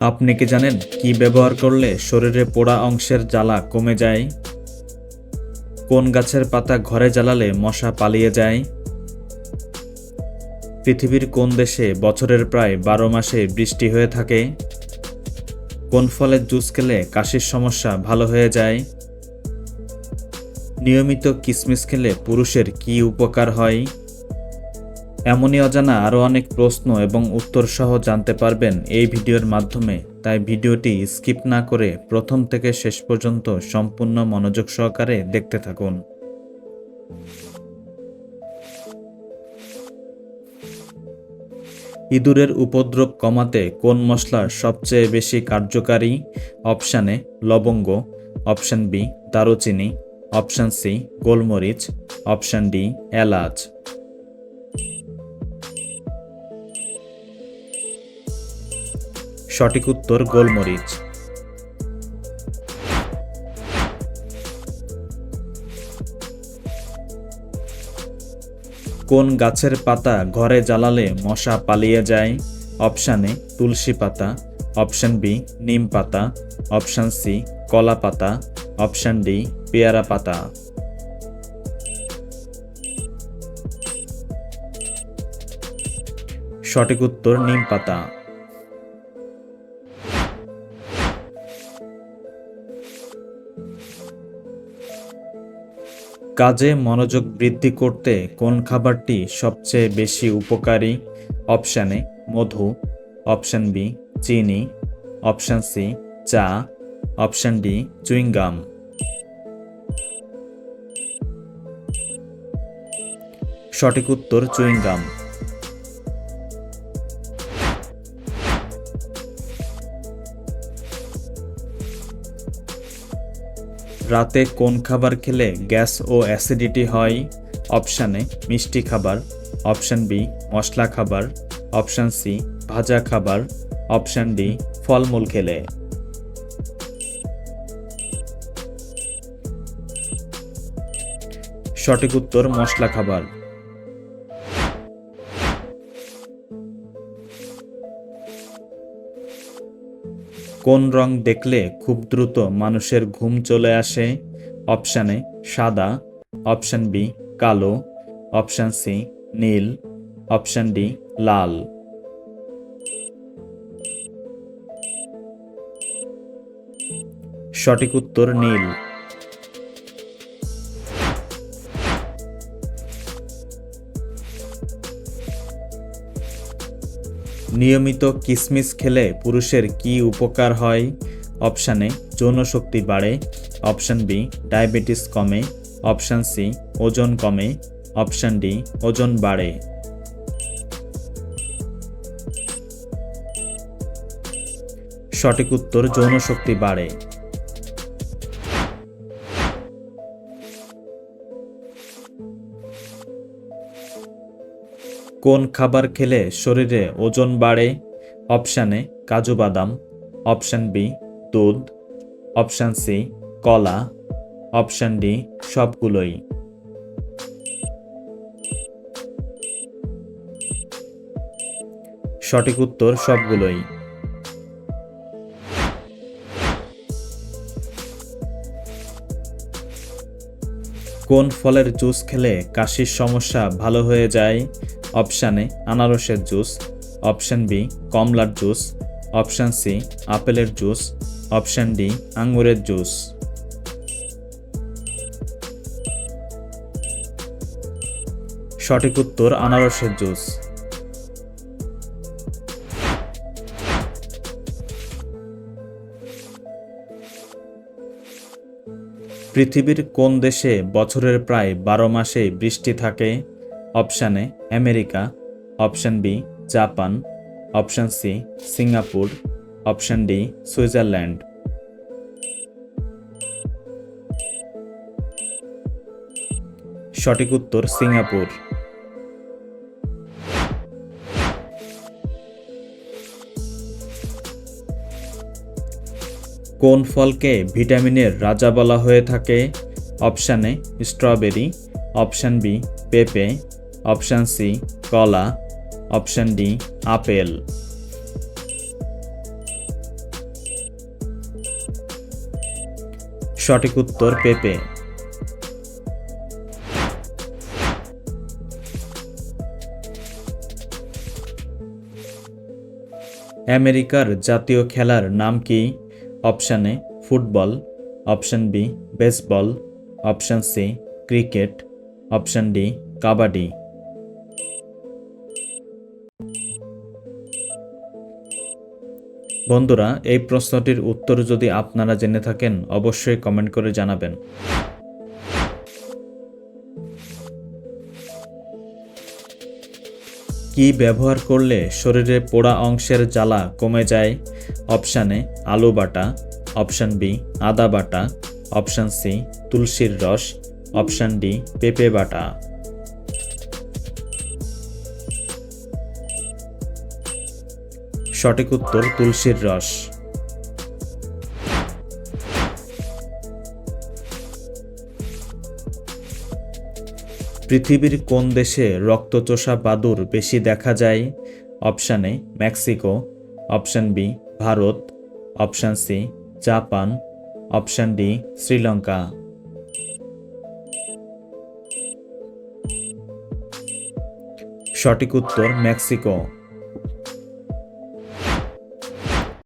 আপনি কি জানেন কি ব্যবহার করলে শরীরে পোড়া অংশের জ্বালা কমে যায়? কোন গাছের পাতা ঘরে জ্বালালে মশা পালিয়ে যায়? পৃথিবীর কোন দেশে বছরের প্রায় বারো মাসে বৃষ্টি হয়ে থাকে? কোন ফলের জুস খেলে কাশির সমস্যা ভালো হয়ে যায়? নিয়মিত কিসমিস খেলে পুরুষের কি উপকার হয়? এমনই অজানা আরও অনেক প্রশ্ন এবং উত্তর সহ জানতে পারবেন এই ভিডিওর মাধ্যমে। তাই ভিডিওটি স্কিপ না করে প্রথম থেকে শেষ পর্যন্ত সম্পূর্ণ মনোযোগ সহকারে দেখতে থাকুন। ইঁদুরের উপদ্রব কমাতে কোন মশলা সবচেয়ে বেশি কার্যকারী? অপশানে লবঙ্গ। অপশান বি, দারুচিনি। অপশান সি, গোলমরিচ। অপশান ডি, এলাচ। সঠিক উত্তর গোলমরিচ। কোন গাছের পাতা ঘরে জ্বালালে মশা পালিয়ে যায়? অপশান এ, তুলসী পাতা। অপশান বি, নিম পাতা। অপশান সি, কলা পাতা। অপশান ডি, পেয়ারা পাতা। সঠিক উত্তর নিম পাতা। কাজে মনোযোগ বৃদ্ধি করতে কোন খাবারটি সবচেয়ে বেশি উপকারী? অপশানে মধু। অপশান বি, চিনি। অপশান সি, চা। অপশান ডি চুইংগাম সঠিক উত্তর চুইংগাম রাতে কোন খাবার খেলে গ্যাস ও অ্যাসিডিটি হয়? অপশান এ, মিষ্টি খাবার। অপশান বি, মশলা খাবার। অপশান সি, ভাজা খাবার। অপশান ডি, ফলমূল খেলে। সঠিক উত্তর মশলা খাবার। কোন রং দেখলে খুব দ্রুত মানুষের ঘুম চলে আসে? অপশানে সাদা। অপশান বি, কালো। অপশান সি, নীল। অপশান ডি, লাল। সঠিক উত্তর নীল। নিয়মিত কিসমিস খেলে পুরুষের কি উপকার হয়? অপশানে যৌন যৌনশক্তি বাড়ে। অপশান বি, ডায়াবেটিস কমে। অপশান সি, ওজন কমে। অপশান ডি, ওজন বাড়ে। সঠিক উত্তর যৌনশক্তি বাড়ে। কোন খাবার খেলে শরীরে ওজন বাড়ে? অপশান এ, কাজু বাদাম। অপশান বি, দুধ। অপশান সি, কলা। অপশান ডি, সবগুলোই। সঠিক উত্তর সবগুলোই। কোন ফলের জুস খেলে কাশির সমস্যা ভালো হয়ে যায়? অপশান এ আনারসের জুস, অপশান বি কমলার জুস, অপশান সি আপেলের জুস, অপশান ডি আঙ্গুরের জুস। সঠিক উত্তর আনারসের জুস। পৃথিবীর কোন দেশে বছরের প্রায় বারো মাসে বৃষ্টি থাকে? Option A America, option B Japan, option C Singapore, option D Switzerland. সঠিক উত্তর সিঙ্গাপুর। কোন ফলকে ভিটামিনের রাজা বলা হয়ে থাকে? অপশান স্ট্রবেরি, অপশান বি পেঁপে অপশান সি, কলা। Option D, apple. সঠিক উত্তর পেঁপে। আমেরিকার জাতীয় খেলার নাম কি? Option A, football. Option B, baseball. Option C, cricket. Option D, kabaddi. বন্ধুরা, এই প্রশ্নটির উত্তর যদি আপনারা জেনে থাকেন, অবশ্যই কমেন্ট করে জানাবেন। কি ব্যবহার করলে শরীরে পোড়া অংশের জ্বালা কমে যায়? অপশানে আলু বাটা। অপশান বি, আদা বাটা। অপশান সি, তুলসীর রস। অপশান ডি, পেঁপে বাটা। সঠিক উত্তর তুলসীর রস। পৃথিবীর কোন দেশে রক্তচোষা বাদুর বেশি দেখা যায়? Option A, Mexico. Option B, Bharat. Option C, Japan. Option D, Sri Lanka. সঠিক উত্তর মেক্সিকো।